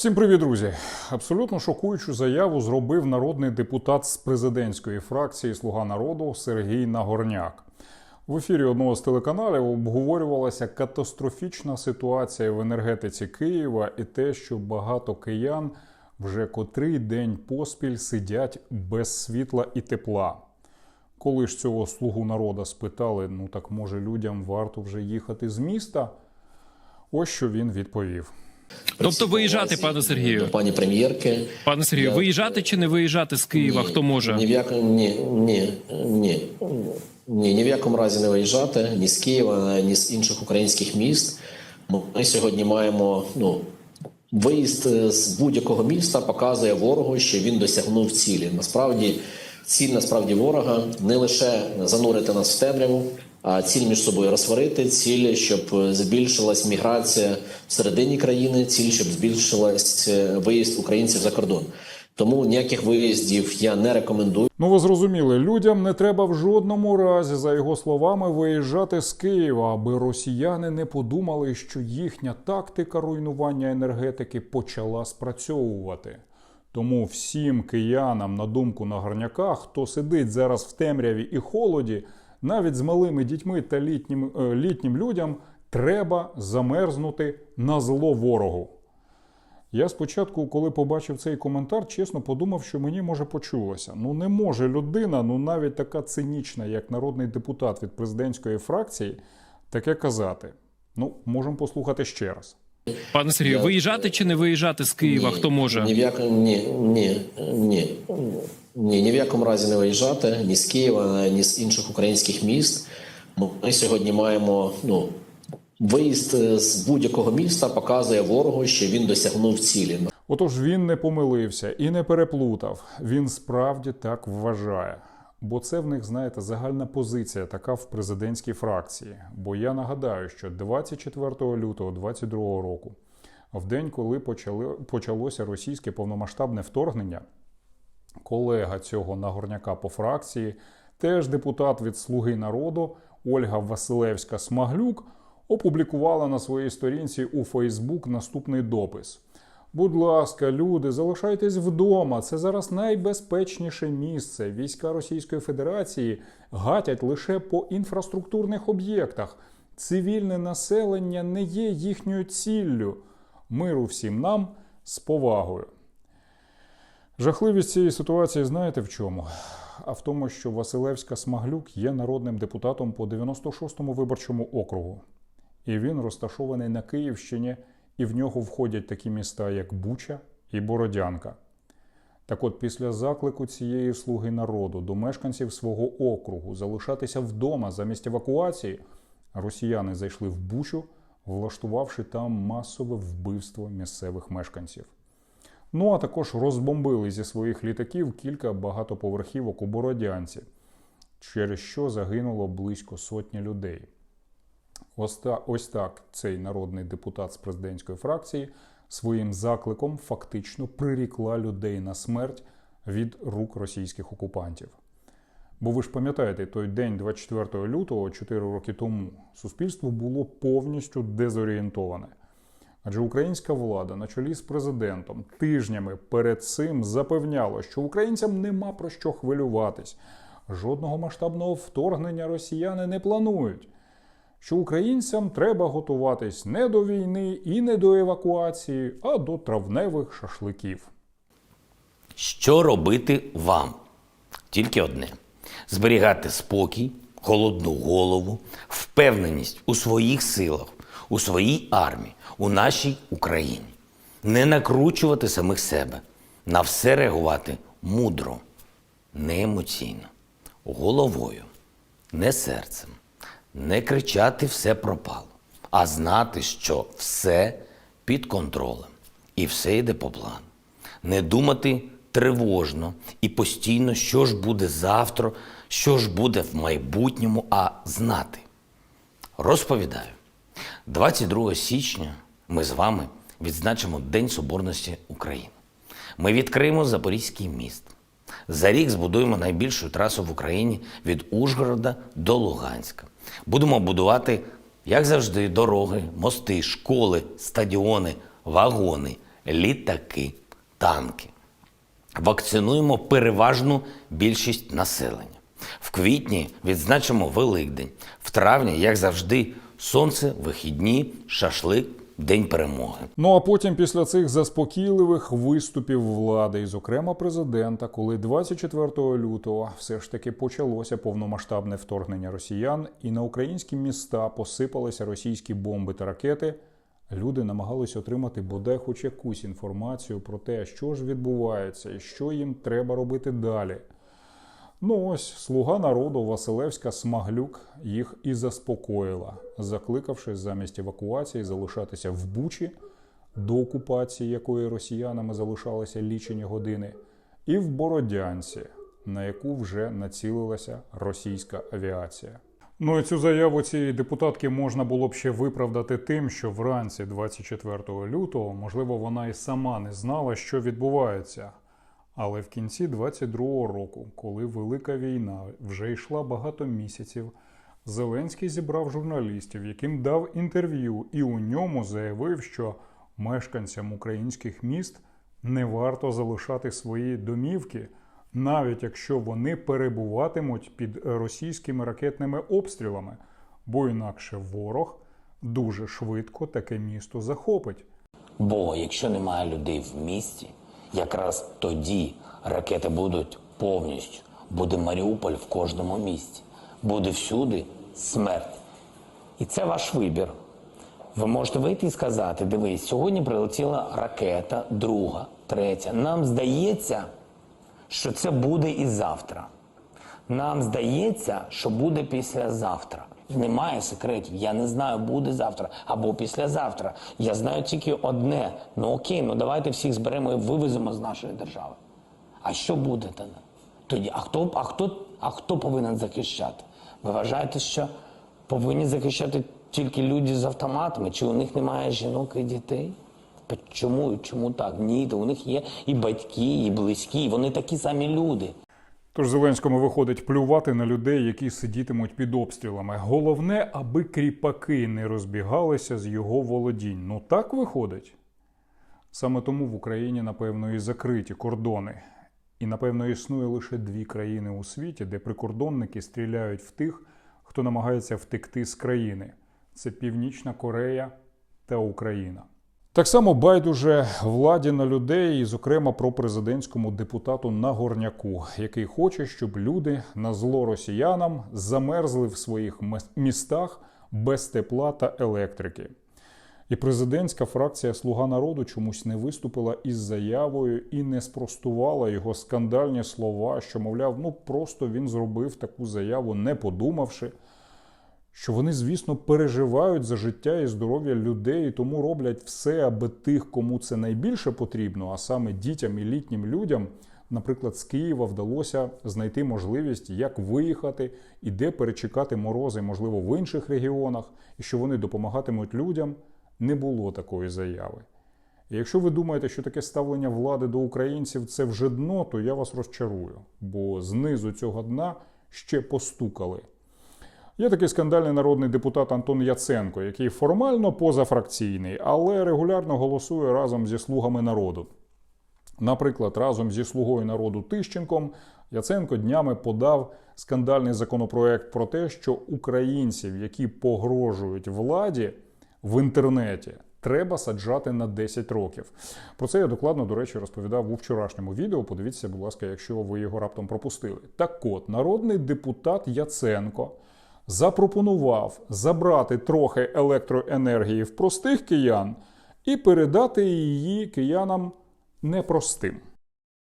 Всім привіт, друзі! Абсолютно шокуючу заяву зробив народний депутат з президентської фракції Слуга народу Сергій Нагорняк. В ефірі одного з телеканалів обговорювалася катастрофічна ситуація в енергетиці Києва і те, що багато киян вже котрий день поспіль сидять без світла і тепла. Коли ж цього слугу народу спитали, ну так може людям варто вже їхати з міста? Ось що він відповів. Тобто виїжджати, пане Сергію, пані прем'єрки. пане Сергію, виїжджати чи не виїжджати з Києва? Хто може? Ні в якому ні, ні, ні, ні, ні в якому разі не виїжджати ні з Києва, ні з інших українських міст. Ми сьогодні маємо ну. Виїзд з будь-якого міста показує ворогу, що він досягнув цілі. Насправді, ціль насправді ворога не лише занурити нас в темряву, ціль між собою розсварити, ціль, щоб збільшилась міграція всередині країни, ціль, щоб збільшилась е, виїзд українців за кордон. Тому ніяких виїздів я не рекомендую. Ну, ви зрозуміли, людям не треба в жодному разі, за його словами, виїжджати з Києва, аби росіяни не подумали, що їхня тактика руйнування енергетики почала спрацьовувати. Тому всім киянам, на думку Нагорняка, хто сидить зараз в темряві і холоді, навіть з малими дітьми та літнім, е, літнім людям, треба замерзнути на зло ворогу. Я спочатку, коли побачив цей коментар, чесно подумав, що мені може почулося. Ну не може людина, ну навіть така цинічна, як народний депутат від президентської фракції, таке казати. Ну, можемо послухати ще раз. Пане Сергію, Я- виїжджати чи не виїжджати з Києва? Хто може? Ні в якому ні, ні, ні, ні, ні в якому разі не виїжджати ні з Києва, ні з інших українських міст. Ми сьогодні маємо ну. Виїзд з будь-якого міста показує ворогу, що він досягнув цілі. Отож він не помилився і не переплутав. Він справді так вважає. Бо це в них, знаєте, загальна позиція така в президентській фракції. Бо я нагадаю, що 24 лютого 2022 року, в день, коли почали, почалося російське повномасштабне вторгнення, колега цього нагорняка по фракції, теж депутат від Слуги народу Ольга Василевська Смаглюк, опублікувала на своїй сторінці у Фейсбук наступний допис. Будь ласка, люди, залишайтесь вдома. Це зараз найбезпечніше місце. Війська Російської Федерації гатять лише по інфраструктурних об'єктах. Цивільне населення не є їхньою ціллю. Миру всім нам з повагою. Жахливість цієї ситуації знаєте в чому? А в тому, що Василевська Смаглюк є народним депутатом по 96-му виборчому округу. І він розташований на Київщині, і в нього входять такі міста, як Буча і Бородянка. Так от, після заклику цієї слуги народу до мешканців свого округу залишатися вдома замість евакуації, росіяни зайшли в Бучу, влаштувавши там масове вбивство місцевих мешканців. Ну а також розбомбили зі своїх літаків кілька багатоповерхівок у Бородянці, через що загинуло близько сотні людей. Ось так, цей народний депутат з президентської фракції своїм закликом фактично прирікла людей на смерть від рук російських окупантів. Бо ви ж пам'ятаєте, той день 24 лютого, 4 роки тому, суспільство було повністю дезорієнтоване. Адже українська влада на чолі з президентом тижнями перед цим запевняла, що українцям нема про що хвилюватись. Жодного масштабного вторгнення росіяни не планують. Що українцям треба готуватись не до війни і не до евакуації, а до травневих шашликів. Що робити вам? Тільки одне: зберігати спокій, холодну голову, впевненість у своїх силах, у своїй армії, у нашій Україні. Не накручувати самих себе, на все реагувати мудро, не емоційно, головою, не серцем, не кричати все пропало, а знати, що все під контролем і все йде по плану не думати тривожно і постійно, що ж буде завтра, що ж буде в майбутньому, а знати. Розповідаю, 22 січня ми з вами відзначимо День Соборності України. Ми відкриємо Запорізький міст. За рік збудуємо найбільшу трасу в Україні від Ужгорода до Луганська. Будемо будувати, як завжди, дороги, мости, школи, стадіони, вагони, літаки, танки. Вакцинуємо переважну більшість населення. В квітні відзначимо Великдень. В травні, як завжди, сонце, вихідні, шашлик, День перемоги. Ну а потім, після цих заспокійливих виступів влади, і зокрема президента, коли 24 лютого все ж таки почалося повномасштабне вторгнення росіян, і на українські міста посипалися російські бомби та ракети. Люди намагалися отримати бодай хоч якусь інформацію про те, що ж відбувається і що їм треба робити далі. Ну ось слуга народу Василевська Смаглюк їх і заспокоїла, закликавши замість евакуації залишатися в Бучі до окупації, якої росіянами залишалися лічені години, і в Бородянці, на яку вже націлилася російська авіація. Ну і цю заяву цієї депутатки можна було б ще виправдати тим, що вранці 24 лютого, можливо, вона і сама не знала, що відбувається. Але в кінці 22-го року, коли велика війна вже йшла багато місяців, Зеленський зібрав журналістів, яким дав інтерв'ю, і у ньому заявив, що мешканцям українських міст не варто залишати свої домівки, навіть якщо вони перебуватимуть під російськими ракетними обстрілами, бо інакше ворог дуже швидко таке місто захопить. Бо якщо немає людей в місті, якраз тоді ракети будуть повністю. Буде Маріуполь в кожному місті. Буде всюди смерть. І це ваш вибір. Ви можете вийти і сказати: дивись, сьогодні прилетіла ракета, друга, третя. Нам здається, що це буде і завтра. Нам здається, що буде післязавтра. Немає секретів. Я не знаю, буде завтра або післязавтра. Я знаю тільки одне: ну окей, ну давайте всіх зберемо і вивеземо з нашої держави. А що буде тоді? А хто, а хто, а хто повинен захищати? Ви вважаєте, що повинні захищати тільки люди з автоматами? Чи у них немає жінок і дітей? Чому, чому так? Ні, то у них є і батьки, і близькі, вони такі самі люди. Тож Зеленському виходить плювати на людей, які сидітимуть під обстрілами. Головне, аби кріпаки не розбігалися з його володінь. Ну так виходить. Саме тому в Україні, напевно, і закриті кордони. І, напевно, існує лише дві країни у світі, де прикордонники стріляють в тих, хто намагається втекти з країни. Це Північна Корея та Україна. Так само байдуже владі на людей, і, зокрема, про президентському депутату Нагорняку, який хоче, щоб люди на зло росіянам замерзли в своїх містах без тепла та електрики. І президентська фракція Слуга народу чомусь не виступила із заявою і не спростувала його скандальні слова, що, мовляв, ну просто він зробив таку заяву, не подумавши що вони, звісно, переживають за життя і здоров'я людей, і тому роблять все, аби тих, кому це найбільше потрібно, а саме дітям і літнім людям, наприклад, з Києва вдалося знайти можливість, як виїхати і де перечекати морози, можливо, в інших регіонах, і що вони допомагатимуть людям. Не було такої заяви. Якщо ви думаєте, що таке ставлення влади до українців це вже дно, то я вас розчарую, бо знизу цього дна ще постукали. Є такий скандальний народний депутат Антон Яценко, який формально позафракційний, але регулярно голосує разом зі слугами народу. Наприклад, разом зі слугою народу Тищенком Яценко днями подав скандальний законопроект про те, що українців, які погрожують владі в інтернеті, треба саджати на 10 років. Про це я докладно, до речі, розповідав у вчорашньому відео. Подивіться, будь ласка, якщо ви його раптом пропустили. Так от, народний депутат Яценко запропонував забрати трохи електроенергії в простих киян і передати її киянам непростим.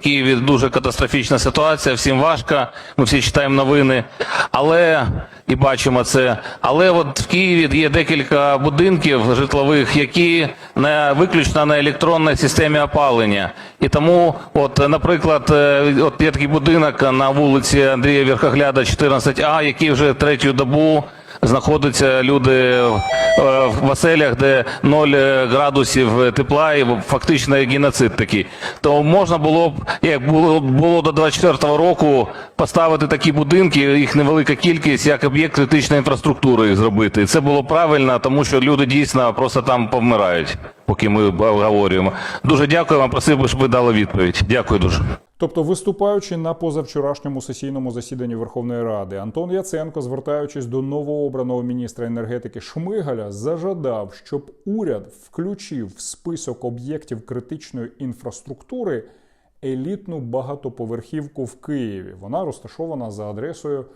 Києві дуже катастрофічна ситуація, всім важко. Ми всі читаємо новини, але і бачимо це. Але от в Києві є декілька будинків житлових, які не виключно на електронній системі опалення. І тому, от, наприклад, е, от є такий будинок на вулиці Андрія Верхогляда, 14А, який вже третю добу знаходяться люди е, в оселях, де 0 градусів тепла і фактично геноцид такий. То можна було б, як було, було до 24-го року, поставити такі будинки, їх невелика кількість, як об'єкт критичної інфраструктури їх зробити. Це було правильно, тому що люди дійсно просто там повмирають. Поки ми обговорюємо. Дуже дякую вам. Просив би, щоб ви дали відповідь. Дякую дуже. Тобто, виступаючи на позавчорашньому сесійному засіданні Верховної Ради, Антон Яценко, звертаючись до новообраного міністра енергетики Шмигаля, зажадав, щоб уряд включив в список об'єктів критичної інфраструктури елітну багатоповерхівку в Києві. Вона розташована за адресою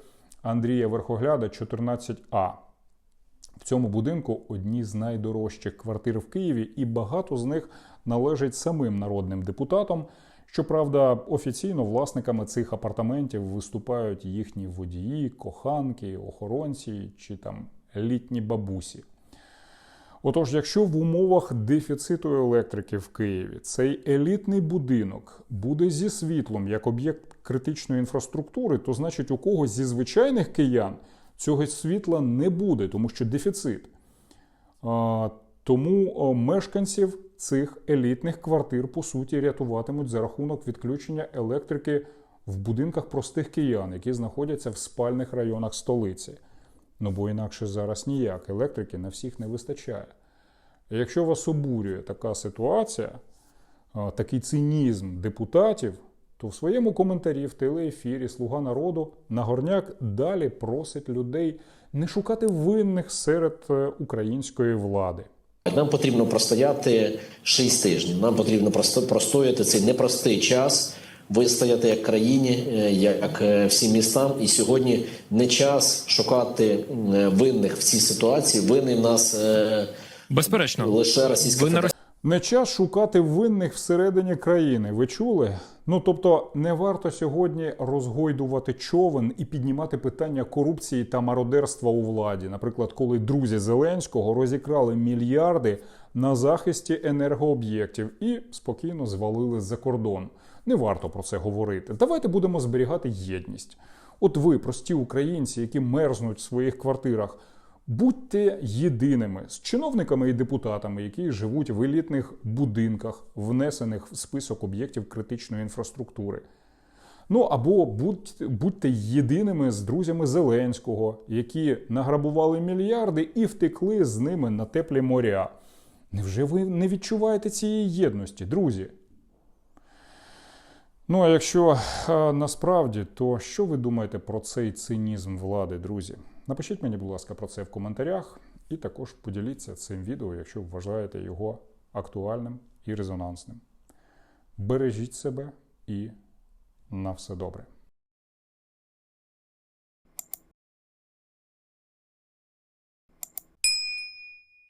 Андрія Верхогляда, 14А. Цьому будинку одні з найдорожчих квартир в Києві, і багато з них належить самим народним депутатам. Щоправда, офіційно власниками цих апартаментів виступають їхні водії, коханки, охоронці чи там літні бабусі. Отож, якщо в умовах дефіциту електрики в Києві цей елітний будинок буде зі світлом як об'єкт критичної інфраструктури, то значить у когось зі звичайних киян цього світла не буде, тому що дефіцит. Тому мешканців цих елітних квартир по суті рятуватимуть за рахунок відключення електрики в будинках простих киян, які знаходяться в спальних районах столиці. Ну бо інакше зараз ніяк електрики на всіх не вистачає. Якщо вас обурює така ситуація, такий цинізм депутатів, то в своєму коментарі в телеефірі Слуга народу Нагорняк далі просить людей не шукати винних серед е, української влади. Нам потрібно простояти 6 тижнів. Нам потрібно просто простояти цей непростий час, вистояти як країні, е, як е, всім містам. І сьогодні не час шукати винних в цій ситуації. Винний в нас Безперечно, лише Російська. Не час шукати винних всередині країни. Ви чули? Ну тобто не варто сьогодні розгойдувати човен і піднімати питання корупції та мародерства у владі. Наприклад, коли друзі Зеленського розікрали мільярди на захисті енергооб'єктів і спокійно звалили за кордон. Не варто про це говорити. Давайте будемо зберігати єдність. От ви, прості українці, які мерзнуть в своїх квартирах. Будьте єдиними з чиновниками і депутатами, які живуть в елітних будинках, внесених в список об'єктів критичної інфраструктури. Ну або будь, будьте єдиними з друзями Зеленського, які награбували мільярди і втекли з ними на теплі моря. Невже ви не відчуваєте цієї єдності, друзі? Ну а якщо е, насправді, то що ви думаєте про цей цинізм влади, друзі? Напишіть мені, будь ласка, про це в коментарях, і також поділіться цим відео, якщо вважаєте його актуальним і резонансним. Бережіть себе і на все добре.